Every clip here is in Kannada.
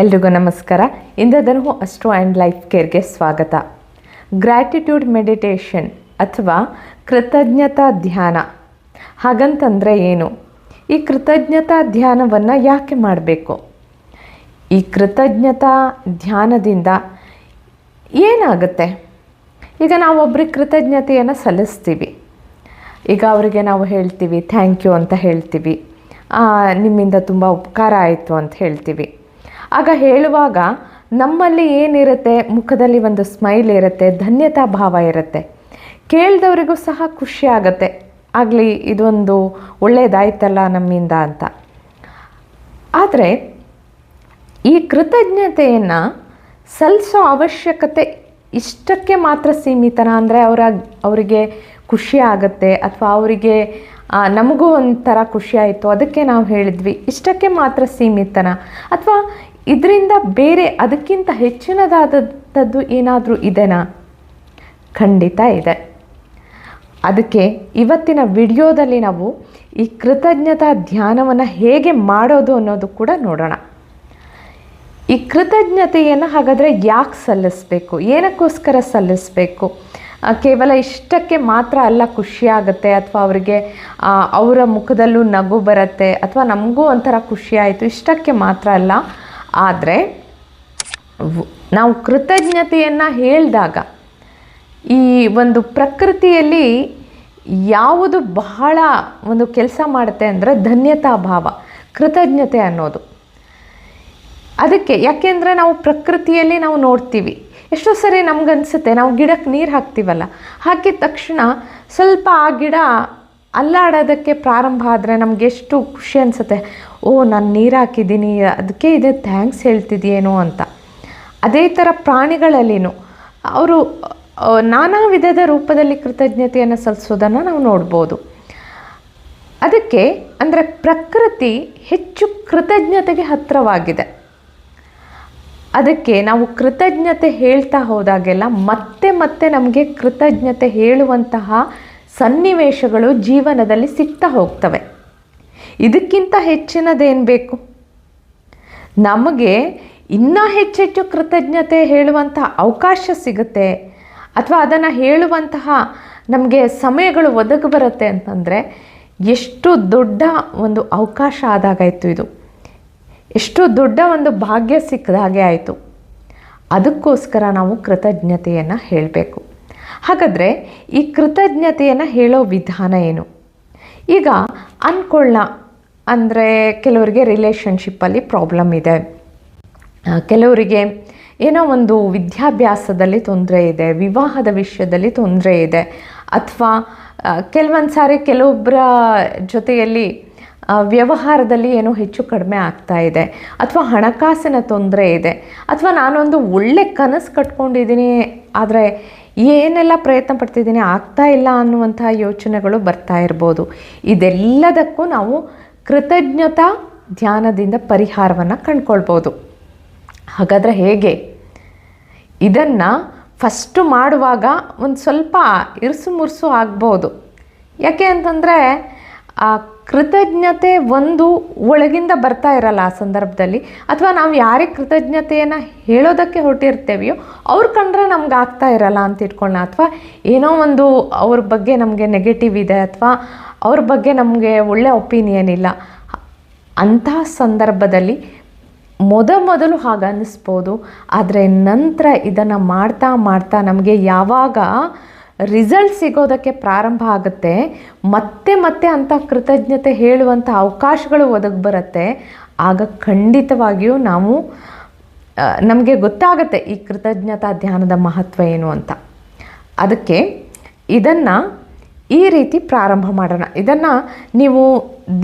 ಎಲ್ರಿಗೂ ನಮಸ್ಕಾರ. ಇಂದ್ರಧನು ಅಸ್ಟ್ರೋ ಆ್ಯಂಡ್ ಲೈಫ್ ಕೇರ್ಗೆ ಸ್ವಾಗತ. ಗ್ರ್ಯಾಟಿಟ್ಯೂಡ್ ಮೆಡಿಟೇಷನ್ ಅಥವಾ ಕೃತಜ್ಞತಾ ಧ್ಯಾನ. ಹಾಗಂತಂದರೆ ಏನು? ಈ ಕೃತಜ್ಞತಾ ಧ್ಯಾನವನ್ನು ಯಾಕೆ ಮಾಡಬೇಕು? ಈ ಕೃತಜ್ಞತಾ ಧ್ಯಾನದಿಂದ ಏನಾಗುತ್ತೆ? ಈಗ ನಾವು ಒಬ್ರಿಗೆ ಕೃತಜ್ಞತೆಯನ್ನು ಸಲ್ಲಿಸ್ತೀವಿ. ಈಗ ಅವರಿಗೆ ನಾವು ಹೇಳ್ತೀವಿ ಥ್ಯಾಂಕ್ ಯು ಅಂತ ಹೇಳ್ತೀವಿ. ನಿಮ್ಮಿಂದ ತುಂಬ ಉಪಕಾರ ಆಯಿತು ಅಂತ ಹೇಳ್ತೀವಿ. ಆಗ ಹೇಳುವಾಗ, ನಮ್ಮಲ್ಲಿ ಏನಿರುತ್ತೆ? ಮುಖದಲ್ಲಿ ಒಂದು ಸ್ಮೈಲ್ ಇರುತ್ತೆ, ಧನ್ಯತಾ ಭಾವ ಇರುತ್ತೆ. ಕೇಳಿದವರಿಗೂ ಸಹ ಖುಷಿ ಆಗುತ್ತೆ. ಆಗಲಿ, ಇದೊಂದು ಒಳ್ಳೆಯದಾಯ್ತಲ್ಲ ನಮ್ಮಿಂದ ಅಂತ. ಆದರೆ, ಈ ಕೃತಜ್ಞತೆಯನ್ನು ಸಲ್ಲಿಸೋ ಅವಶ್ಯಕತೆ ಇಷ್ಟಕ್ಕೆ ಮಾತ್ರ ಸೀಮಿತನ? ಅಂದರೆ ಅವರ, ಅವರಿಗೆ ಖುಷಿ ಆಗುತ್ತೆ, ಅಥವಾ ಅವರಿಗೆ ನಮಗೂ ಒಂಥರ ಖುಷಿ ಆಯಿತು, ಅದಕ್ಕೆ ನಾವು ಹೇಳಿದ್ವಿ. ಇಷ್ಟಕ್ಕೆ ಮಾತ್ರ ಸೀಮಿತನ? ಅಥವಾ ಇದರಿಂದ ಬೇರೆ ಅದಕ್ಕಿಂತ ಹೆಚ್ಚಿನದಾದದ್ದು ಏನಾದರೂ ಇದೆನಾ? ಖಂಡಿತ ಇದೆ. ಅದಕ್ಕೆ ಇವತ್ತಿನ ವಿಡಿಯೋದಲ್ಲಿ ನಾವು ಈ ಕೃತಜ್ಞತಾ ಧ್ಯಾನವನ್ನು ಹೇಗೆ ಮಾಡೋದು ಅನ್ನೋದು ಕೂಡ ನೋಡೋಣ. ಈ ಕೃತಜ್ಞತೆಯನ್ನು ಹಾಗಾದರೆ ಯಾಕೆ ಸಲ್ಲಿಸಬೇಕು? ಏನಕ್ಕೋಸ್ಕರ ಸಲ್ಲಿಸಬೇಕು? ಕೇವಲ ಇಷ್ಟಕ್ಕೆ ಮಾತ್ರ ಅಲ್ಲ ಖುಷಿಯಾಗುತ್ತೆ ಅಥವಾ ಅವರಿಗೆ ಅವರ ಮುಖದಲ್ಲೂ ನಗು ಬರುತ್ತೆ ಅಥವಾ ನಮಗೂ ಒಂಥರ ಖುಷಿಯಾಯಿತು ಇಷ್ಟಕ್ಕೆ ಮಾತ್ರ ಅಲ್ಲ. ಆದರೆ ನಾವು ಕೃತಜ್ಞತೆಯನ್ನು ಹೇಳಿದಾಗ ಈ ಒಂದು ಪ್ರಕೃತಿಯಲ್ಲಿ ಯಾವುದು ಬಹಳ ಒಂದು ಕೆಲಸ ಮಾಡುತ್ತೆ ಅಂದರೆ ಧನ್ಯತಾ ಭಾವ, ಕೃತಜ್ಞತೆ ಅನ್ನೋದು. ಅದಕ್ಕೆ ಯಾಕೆಂದರೆ ನಾವು ಪ್ರಕೃತಿಯಲ್ಲಿ ನಾವು ನೋಡ್ತೀವಿ. ಎಷ್ಟೋ ಸರಿ ನಮಗನ್ಸುತ್ತೆ, ನಾವು ಗಿಡಕ್ಕೆ ನೀರು ಹಾಕ್ತೀವಲ್ಲ, ಹಾಕಿದ ತಕ್ಷಣ ಸ್ವಲ್ಪ ಆ ಗಿಡ ಅಲ್ಲಾಡೋದಕ್ಕೆ ಪ್ರಾರಂಭ ಆದರೆ ನಮ್ಗೆ ಎಷ್ಟು ಖುಷಿ ಅನಿಸುತ್ತೆ. ಓ, ನಾನು ನೀರು ಹಾಕಿದ್ದೀನಿ ಅದಕ್ಕೆ ಇದೆ, ಥ್ಯಾಂಕ್ಸ್ ಹೇಳ್ತಿದೆಯೇನೋ ಅಂತ. ಅದೇ ಥರ ಪ್ರಾಣಿಗಳಲ್ಲಿನೂ ಅವರು ನಾನಾ ವಿಧದ ರೂಪದಲ್ಲಿ ಕೃತಜ್ಞತೆಯನ್ನು ಸಲ್ಲಿಸೋದನ್ನು ನಾವು ನೋಡ್ಬೋದು. ಅದಕ್ಕೆ ಅಂದರೆ ಪ್ರಕೃತಿ ಹೆಚ್ಚು ಕೃತಜ್ಞತೆಗೆ ಹತ್ತಿರವಾಗಿದೆ ಅದಕ್ಕೆ ನಾವು ಕೃತಜ್ಞತೆ ಹೇಳ್ತಾ ಹೋದಾಗೆಲ್ಲ ಮತ್ತೆ ಮತ್ತೆ ನಮಗೆ ಕೃತಜ್ಞತೆ ಹೇಳುವಂತಹ ಸನ್ನಿವೇಶಗಳು ಜೀವನದಲ್ಲಿ ಸಿಗ್ತಾ ಹೋಗ್ತವೆ. ಇದಕ್ಕಿಂತ ಹೆಚ್ಚಿನದೇನು ಬೇಕು? ನಮಗೆ ಇನ್ನೂ ಹೆಚ್ಚೆಚ್ಚು ಕೃತಜ್ಞತೆ ಹೇಳುವಂತಹ ಅವಕಾಶ ಸಿಗುತ್ತೆ. ಅಥವಾ ಅದನ್ನು ಹೇಳುವಂತಹ ನಮಗೆ ಸಮಯಗಳು ಒದಗಿ ಬರುತ್ತೆ ಅಂತಂದರೆ ಎಷ್ಟು ದೊಡ್ಡ ಒಂದು ಅವಕಾಶ ಆದಾಗಾಯಿತು ಇದು. ಎಷ್ಟು ದೊಡ್ಡ ಒಂದು ಭಾಗ್ಯ ಸಿಕ್ಕದಾಗೆ ಆಯಿತು. ಅದಕ್ಕೋಸ್ಕರ ನಾವು ಕೃತಜ್ಞತೆಯನ್ನು ಹೇಳಬೇಕು. ಹಾಗಾದರೆ ಈ ಕೃತಜ್ಞತೆಯನ್ನು ಹೇಳೋ ವಿಧಾನ ಏನು? ಈಗ ಅಂದ್ಕೊಳ್ಳ ಅಂದರೆ ಕೆಲವರಿಗೆ ರಿಲೇಷನ್ಶಿಪ್ಪಲ್ಲಿ ಪ್ರಾಬ್ಲಮ್ ಇದೆ. ಕೆಲವರಿಗೆ ಏನೋ ಒಂದು ವಿದ್ಯಾಭ್ಯಾಸದಲ್ಲಿ ತೊಂದರೆ ಇದೆ, ವಿವಾಹದ ವಿಷಯದಲ್ಲಿ ತೊಂದರೆ ಇದೆ, ಅಥವಾ ಕೆಲವೊಂದು ಸಾರಿ ಕೆಲವೊಬ್ಬರ ಜೊತೆಯಲ್ಲಿ ವ್ಯವಹಾರದಲ್ಲಿ ಏನೋ ಹೆಚ್ಚು ಕಡಿಮೆ ಆಗ್ತಾ ಇದೆ, ಅಥವಾ ಹಣಕಾಸಿನ ತೊಂದರೆ ಇದೆ, ಅಥವಾ ನಾನೊಂದು ಒಳ್ಳೆ ಕನಸು ಕಟ್ಕೊಂಡಿದ್ದೀನಿ, ಆದರೆ ಏನೆಲ್ಲ ಪ್ರಯತ್ನ ಪಡ್ತಿದ್ದೀನಿ, ಆಗ್ತಾ ಇಲ್ಲ ಅನ್ನುವಂತಹ ಯೋಚನೆಗಳು ಬರ್ತಾ ಇರ್ಬೋದು. ಇದೆಲ್ಲದಕ್ಕೂ ನಾವು ಕೃತಜ್ಞತಾ ಧ್ಯಾನದಿಂದ ಪರಿಹಾರವನ್ನು ಕಂಡ್ಕೊಳ್ಬೋದು. ಹಾಗಾದರೆ ಹೇಗೆ? ಇದನ್ನು ಫಸ್ಟು ಮಾಡುವಾಗ ಒಂದು ಸ್ವಲ್ಪ ಇರುಸು ಮುರುಸು ಆಗ್ಬೋದು. ಯಾಕೆ ಅಂತಂದರೆ ಕೃತಜ್ಞತೆ ಒಂದು ಒಳಗಿಂದ ಬರ್ತಾ ಇರಲ್ಲ ಆ ಸಂದರ್ಭದಲ್ಲಿ. ಅಥವಾ ನಾವು ಯಾರಿಗೆ ಕೃತಜ್ಞತೆಯನ್ನು ಹೇಳೋದಕ್ಕೆ ಹೊರಟಿರ್ತೇವೆಯೋ, ಅವ್ರು ಕಂಡ್ರೆ ನಮ್ಗೆ ಆಗ್ತಾ ಇರಲ್ಲ ಅಂತ ಇಟ್ಕೊಳ್ಳೋಣ ಅಥವಾ ಏನೋ ಒಂದು ಅವ್ರ ಬಗ್ಗೆ ನಮಗೆ ನೆಗೆಟಿವ್ ಇದೆ, ಅಥವಾ ಅವ್ರ ಬಗ್ಗೆ ನಮಗೆ ಒಳ್ಳೆ ಒಪಿನಿಯನ್ ಇಲ್ಲ ಅಂತಹ ಸಂದರ್ಭದಲ್ಲಿ ಮೊದ ಮೊದಲು ಹಾಗೆ ಅನ್ನಿಸ್ಬೋದು. ಆದರೆ ನಂತರ ಇದನ್ನು ಮಾಡ್ತಾ ಮಾಡ್ತಾ ನಮಗೆ ಯಾವಾಗ ರಿಸಲ್ಟ್ ಸಿಗೋದಕ್ಕೆ ಪ್ರಾರಂಭ ಆಗುತ್ತೆ, ಮತ್ತೆ ಮತ್ತೆ ಅಂಥ ಕೃತಜ್ಞತೆ ಹೇಳುವಂಥ ಅವಕಾಶಗಳು ಒದಗಿ ಬರುತ್ತೆ. ಆಗ ಖಂಡಿತವಾಗಿಯೂ ನಾವು ನಮಗೆ ಗೊತ್ತಾಗುತ್ತೆ ಈ ಕೃತಜ್ಞತಾ ಧ್ಯಾನದ ಮಹತ್ವ ಏನು ಅಂತ. ಅದಕ್ಕೆ ಇದನ್ನು ಈ ರೀತಿ ಪ್ರಾರಂಭ ಮಾಡೋಣ. ಇದನ್ನು ನೀವು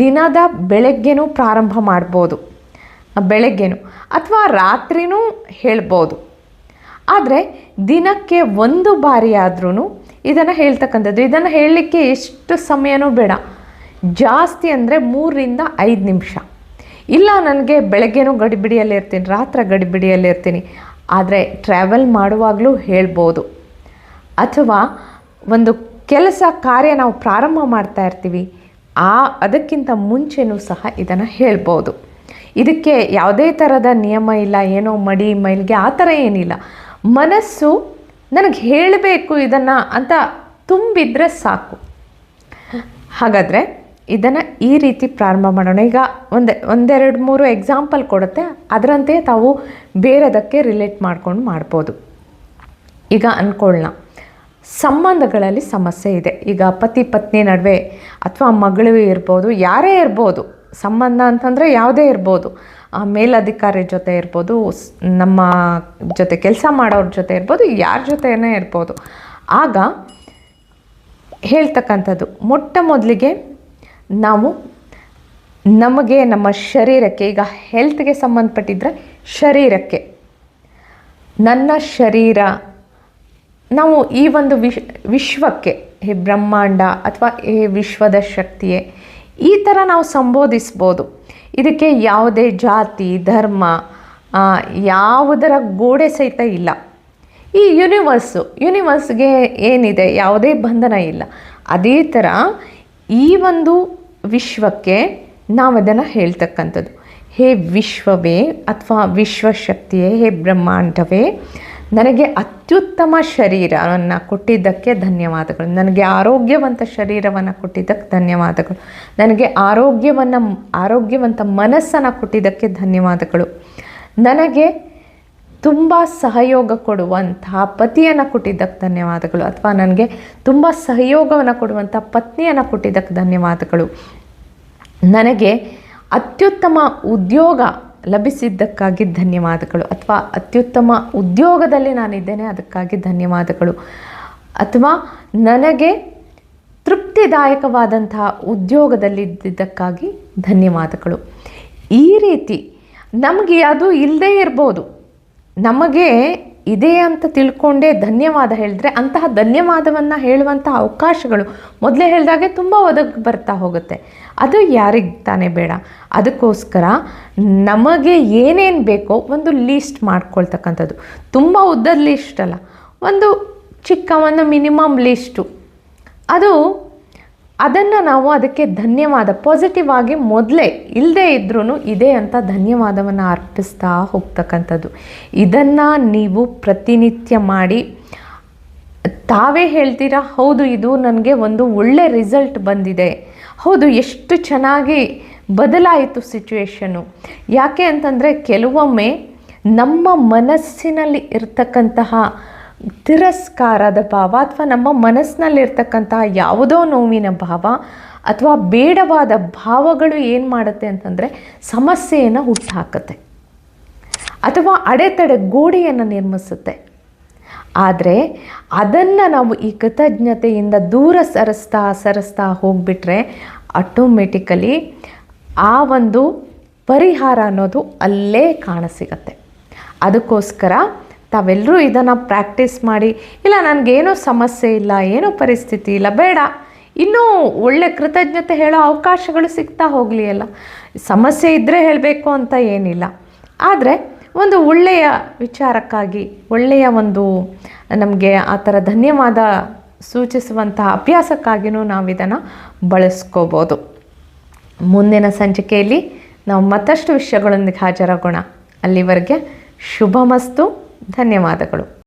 ದಿನದ ಬೆಳಗ್ಗೆನೂ ಪ್ರಾರಂಭ ಮಾಡ್ಬೋದು. ಬೆಳಗ್ಗೆನೂ ಅಥವಾ ರಾತ್ರಿನೂ ಹೇಳ್ಬೋದು. ಆದರೆ ದಿನಕ್ಕೆ ಒಂದು ಬಾರಿಯಾದ್ರೂ ಇದನ್ನು ಹೇಳ್ತಕ್ಕಂಥದ್ದು. ಇದನ್ನು ಹೇಳಲಿಕ್ಕೆ ಎಷ್ಟು ಸಮಯನೂ ಬೇಡ. ಜಾಸ್ತಿ ಅಂದರೆ ಮೂರರಿಂದ ಐದು ನಿಮಿಷ. ಇಲ್ಲ ನನಗೆ ಬೆಳಗ್ಗೆನೂ ಗಡಿಬಿಡಿಯಲ್ಲಿ ಇರ್ತೀನಿ, ರಾತ್ರಿ ಗಡಿಬಿಡಿಯಲ್ಲಿ ಇರ್ತೀನಿ. ಆದರೆ ಟ್ರಾವೆಲ್ ಮಾಡುವಾಗಲೂ ಹೇಳ್ಬೋದು. ಅಥವಾ ಒಂದು ಕೆಲಸ ಕಾರ್ಯ ನಾವು ಪ್ರಾರಂಭ ಮಾಡ್ತಾ ಇರ್ತೀವಿ, ಆ ಅದಕ್ಕಿಂತ ಮುಂಚೆನೂ ಸಹ ಇದನ್ನು ಹೇಳ್ಬೋದು. ಇದಕ್ಕೆ ಯಾವುದೇ ಥರದ ನಿಯಮ ಇಲ್ಲ, ಏನೋ ಮಡಿ, ಮೈಲಿಗೆ ಆ ಥರ ಏನಿಲ್ಲ. ಮನಸ್ಸು ನನಗೆ ಹೇಳಬೇಕು ಇದನ್ನು ಅಂತ ತುಂಬಿದ್ರೆ ಸಾಕು. ಹಾಗಾದರೆ ಇದನ್ನು ಈ ರೀತಿ ಪ್ರಾರಂಭ ಮಾಡೋಣ. ಈಗ ಒಂದೇ, ಒಂದೆರಡು, ಮೂರು ಎಕ್ಸಾಂಪಲ್ ಕೊಡುತ್ತೆ. ಅದರಂತೆ ತಾವು ಬೇರೆದಕ್ಕೆ ರಿಲೇಟ್ ಮಾಡ್ಕೊಂಡು ಮಾಡ್ಬೋದು. ಈಗ ಅಂದ್ಕೊಳ್ಳೋಣ ಸಂಬಂಧಗಳಲ್ಲಿ ಸಮಸ್ಯೆ ಇದೆ. ಈಗ ಪತಿ, ಪತ್ನಿ ನಡುವೆ ಅಥವಾ ಮಗಳು ಇರ್ಬೋದು, ಯಾರೇ ಇರ್ಬೋದು ಸಂಬಂಧ ಅಂತಂದರೆ ಯಾವುದೇ ಇರ್ಬೋದು. ಆ ಮೇಲಧಿಕಾರಿ ಜೊತೆ ಇರ್ಬೋದು ನಮ್ಮ ಜೊತೆ ಕೆಲಸ ಮಾಡೋರ ಜೊತೆ ಇರ್ಬೋದು, ಯಾರ ಜೊತೆನೇ ಇರ್ಬೋದು. ಆಗ ಹೇಳ್ತಕ್ಕಂಥದ್ದು, ಮೊಟ್ಟ ಮೊದಲಿಗೆ ನಾವು ನಮಗೆ ನಮ್ಮ ಶರೀರಕ್ಕೆ, ಈಗ ಹೆಲ್ತ್ಗೆ ಸಂಬಂಧಪಟ್ಟಿದ್ರೆ ಶರೀರಕ್ಕೆ. ನನ್ನ ಶರೀರ, ನಾವು ಈ ಒಂದು ವಿಶ್, ವಿಶ್ವಕ್ಕೆ ಈ ಬ್ರಹ್ಮಾಂಡ ಅಥವಾ ಈ ವಿಶ್ವದ ಶಕ್ತಿಯೇ ಈ ಥರ ನಾವು ಸಂಬೋಧಿಸ್ಬೋದು. ಇದಕ್ಕೆ ಯಾವುದೇ ಜಾತಿ, ಧರ್ಮ ಯಾವುದರ ಗೋಡೆ ಸಹಿತ ಇಲ್ಲ. ಈ ಯೂನಿವರ್ಸು ಯೂನಿವರ್ಸ್ಗೆ ಏನಿದೆ? ಯಾವುದೇ ಬಂಧನ ಇಲ್ಲ. ಅದೇ ಥರ ಈ ಒಂದು ವಿಶ್ವಕ್ಕೆ ನಾವು ಅದನ್ನು ಹೇಳ್ತಕ್ಕಂಥದ್ದು. ಹೇ ವಿಶ್ವವೇ ಅಥವಾ ವಿಶ್ವಶಕ್ತಿಯೇ, ಹೇ ಬ್ರಹ್ಮಾಂಡವೇ ನನಗೆ ಅತ್ಯುತ್ತಮ ಶರೀರವನ್ನು ಕೊಟ್ಟಿದ್ದಕ್ಕೆ ಧನ್ಯವಾದಗಳು. ನನಗೆ ಆರೋಗ್ಯವಂತ ಶರೀರವನ್ನು ಕೊಟ್ಟಿದ್ದಕ್ಕೆ ಧನ್ಯವಾದಗಳು. ನನಗೆ ಆರೋಗ್ಯವನ್ನು, ಆರೋಗ್ಯವಂತ ಮನಸ್ಸನ್ನು ಕೊಟ್ಟಿದ್ದಕ್ಕೆ ಧನ್ಯವಾದಗಳು. ನನಗೆ ತುಂಬ ಸಹಯೋಗ ಕೊಡುವಂತಹ ಪತಿಯನ್ನು ಕೊಟ್ಟಿದ್ದಕ್ಕೆ ಧನ್ಯವಾದಗಳು. ಅಥವಾ ನನಗೆ ತುಂಬ ಸಹಯೋಗವನ್ನು ಕೊಡುವಂಥ ಪತ್ನಿಯನ್ನು ಕೊಟ್ಟಿದ್ದಕ್ಕೆ ಧನ್ಯವಾದಗಳು. ನನಗೆ ಅತ್ಯುತ್ತಮ ಉದ್ಯೋಗ ಲಭಿಸಿದ್ದಕ್ಕಾಗಿ ಧನ್ಯವಾದಗಳು. ಅಥವಾ ಅತ್ಯುತ್ತಮ ಉದ್ಯೋಗದಲ್ಲಿ ನಾನಿದ್ದೇನೆ, ಅದಕ್ಕಾಗಿ ಧನ್ಯವಾದಗಳು. ಅಥವಾ ನನಗೆ ತೃಪ್ತಿದಾಯಕವಾದಂತಹ ಉದ್ಯೋಗದಲ್ಲಿದ್ದಕ್ಕಾಗಿ ಧನ್ಯವಾದಗಳು. ಈ ರೀತಿ ನಮಗೆ ಅದು ಇಲ್ಲದೇ ಇರ್ಬೋದು. ನಮಗೆ ಇದೆ ಅಂತ ತಿಳ್ಕೊಂಡೇ ಧನ್ಯವಾದ ಹೇಳಿದ್ರೆ ಅಂತಹ ಧನ್ಯವಾದವನ್ನು ಹೇಳುವಂಥ ಅವಕಾಶಗಳು ಮೊದಲೇ ಹೇಳಿದಾಗೆ ತುಂಬ ಒದಗಿ ಬರ್ತಾ ಹೋಗುತ್ತೆ. ಅದು ಯಾರಿಗೆ ತಾನೇ ಬೇಡ. ಅದಕ್ಕೋಸ್ಕರ ನಮಗೆ ಏನೇನು ಬೇಕೋ ಒಂದು ಲೀಸ್ಟ್ ಮಾಡ್ಕೊಳ್ತಕ್ಕಂಥದ್ದು. ತುಂಬ ಉದ್ದದ ಲೀಸ್ಟ್ ಅಲ್ಲ. ಒಂದು ಚಿಕ್ಕ ಒಂದು ಮಿನಿಮಮ್ ಲೀಸ್ಟು ಅದು ಅದನ್ನು ನಾವು ಅದಕ್ಕೆ ಧನ್ಯವಾದ ಪಾಸಿಟಿವ್ ಆಗಿ ಮೊದಲೇ ಇಲ್ಲದೇ ಇದ್ರೂ ಇದೆ ಅಂತ ಧನ್ಯವಾದವನ್ನು ಅರ್ಪಿಸ್ತಾ ಹೋಗ್ತಕ್ಕಂಥದ್ದು. ಇದನ್ನು ನೀವು ಪ್ರತಿನಿತ್ಯ ಮಾಡಿ, ತಾವೇ ಹೇಳ್ತೀರಾ, ಹೌದು ಇದು ನನಗೆ ಒಂದು ಒಳ್ಳೆ ರಿಸಲ್ಟ್ ಬಂದಿದೆ. ಹೌದು, ಎಷ್ಟು ಚೆನ್ನಾಗಿ ಬದಲಾಯಿತು ಸಿಚುವೇಶನು ಯಾಕೆ ಅಂತಂದರೆ, ಕೆಲವೊಮ್ಮೆ ನಮ್ಮ ಮನಸ್ಸಿನಲ್ಲಿ ಇರ್ತಕ್ಕಂತಹ ತಿರಸ್ಕಾರದ ಭಾವ ಅಥವಾ ನಮ್ಮ ಮನಸ್ಸಿನಲ್ಲಿರ್ತಕ್ಕಂತಹ ಯಾವುದೋ ನೋವಿನ ಭಾವ ಅಥವಾ ಬೇಡವಾದ ಭಾವಗಳು ಏನು ಮಾಡುತ್ತೆ ಅಂತಂದರೆ ಸಮಸ್ಯೆಯನ್ನು ಹುಟ್ಟುಹಾಕುತ್ತೆ ಅಥವಾ ಅಡೆತಡೆ ಗೋಡೆಯನ್ನು ನಿರ್ಮಿಸುತ್ತೆ. ಆದರೆ ಅದನ್ನು ನಾವು ಈ ಕೃತಜ್ಞತೆಯಿಂದ ದೂರ ಸರಿಸ್ತಾ ಸರಿಸ್ತಾ ಹೋಗಿಬಿಟ್ರೆ ಆಟೋಮೆಟಿಕಲಿ ಆ ಒಂದು ಪರಿಹಾರ ಅನ್ನೋದು ಅಲ್ಲೇ ಕಾಣಸಿಗತ್ತೆ ಅದಕ್ಕೋಸ್ಕರ ತಾವೆಲ್ಲರೂ ಇದನ್ನು ಪ್ರಾಕ್ಟೀಸ್ ಮಾಡಿ, ಇಲ್ಲ ನನಗೇನೂ ಸಮಸ್ಯೆ ಇಲ್ಲ, ಏನೂ ಪರಿಸ್ಥಿತಿ ಇಲ್ಲ, ಬೇಡ. ಇನ್ನೂ ಒಳ್ಳೆ ಕೃತಜ್ಞತೆ ಹೇಳೋ ಅವಕಾಶಗಳು ಸಿಗ್ತಾ ಹೋಗಲಿ ಅಲ್ಲ. ಸಮಸ್ಯೆ ಇದ್ದರೆ ಹೇಳಬೇಕು ಅಂತ ಏನಿಲ್ಲ. ಆದರೆ ಒಂದು ಒಳ್ಳೆಯ ವಿಚಾರಕ್ಕಾಗಿ, ಒಳ್ಳೆಯ ಒಂದು ನಮಗೆ ಆ ಥರ ಧನ್ಯವಾದ ಸೂಚಿಸುವಂತಹ ಅಭ್ಯಾಸಕ್ಕಾಗಿಯೂ ನಾವು ಇದನ್ನು ಬಳಸ್ಕೋಬೋದು. ಮುಂದಿನ ಸಂಚಿಕೆಯಲ್ಲಿ ನಾವು ಮತ್ತಷ್ಟು ವಿಷಯಗಳೊಂದಿಗೆ ಹಾಜರಾಗೋಣ. ಅಲ್ಲಿವರೆಗೆ ಶುಭಮಸ್ತು. ಧನ್ಯವಾದಗಳು.